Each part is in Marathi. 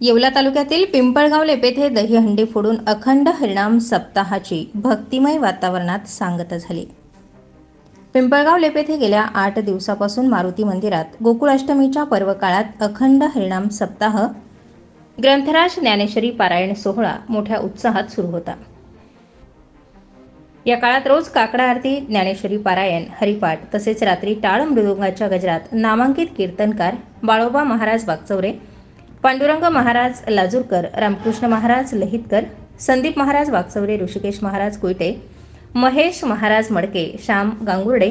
येवला तालुक्यातील पिंपळगाव लेपेथे दहीहंडी फोडून अखंड हरिणाम सप्ताहाची भक्तिमय वातावरणात सांगता झाली. पिंपळगाव लेपेथे गेल्या आठ दिवसापासून मारुती मंदिरात गोकुळाष्टमीच्या पर्वकाळात अखंड हरिणाम सप्ताह ग्रंथराज ज्ञानेश्वरी पारायण सोहळा मोठ्या उत्साहात सुरू होता. या काळात रोज काकडा आरती ज्ञानेश्वरी पारायण हरिपाठ तसेच रात्री टाळ मृदुंगाच्या गजरात नामांकित कीर्तनकार बाळोबा महाराज वागचौरे पांडुरंग महाराज लाजूरकर रामकृष्ण महाराज लहितकर संदीप महाराज वागचौरे ऋषिकेश महाराज कुयटे महेश महाराज मडके श्याम गांगुर्डे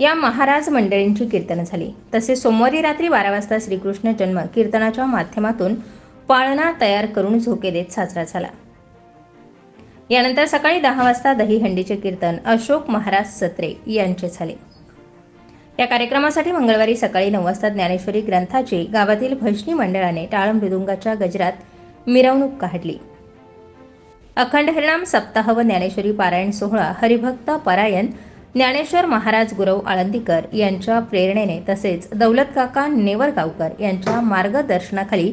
या महाराज मंडळींची कीर्तनं झाली. तसेच सोमवारी रात्री बारा वाजता श्रीकृष्ण जन्म कीर्तनाच्या माध्यमातून पाळणा तयार करून झोके देत साजरा झाला. यानंतर सकाळी दहा वाजता दहीहंडीचे कीर्तन अशोक महाराज सत्रे यांचे झाले. या कार्यक्रमासाठी मंगळवारी सकाळी नऊ वाजता ज्ञानेश्वरी ग्रंथाची गावातील भजनी मंडळाने टाळ मृदुंगाच्या गजरात मिरवणूक काढली. अखंड हरिणाम सप्ताह व ज्ञानेश्वरी पारायण सोहळा हरिभक्त परायण ज्ञानेश्वर महाराज गुरव आळंदीकर यांच्या प्रेरणेने तसेच दौलत काका नेवरगावकर यांच्या मार्गदर्शनाखाली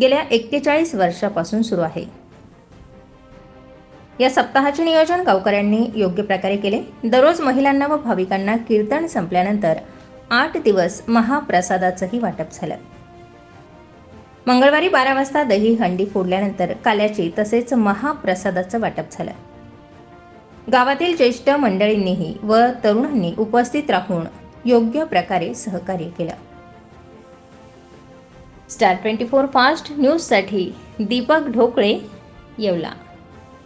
गेल्या एक्केचाळीस वर्षापासून सुरू आहे. या सप्ताहाचे नियोजन गावकऱ्यांनी योग्य प्रकारे केले. दररोज महिलांना व भाविकांना कीर्तन संपल्यानंतर आठ दिवस महाप्रसादाचंही वाटप झालं. मंगळवारी बारा वाजता दही हंडी फोडल्यानंतर काल्याची तसेच महाप्रसादाचं वाटप झालं. गावातील ज्येष्ठ मंडळींनीही व तरुणांनी उपस्थित राहून योग्य प्रकारे सहकार्य केलं. स्टार ट्वेंटी फोर फास्ट न्यूजसाठी दीपक ढोकळे येवला.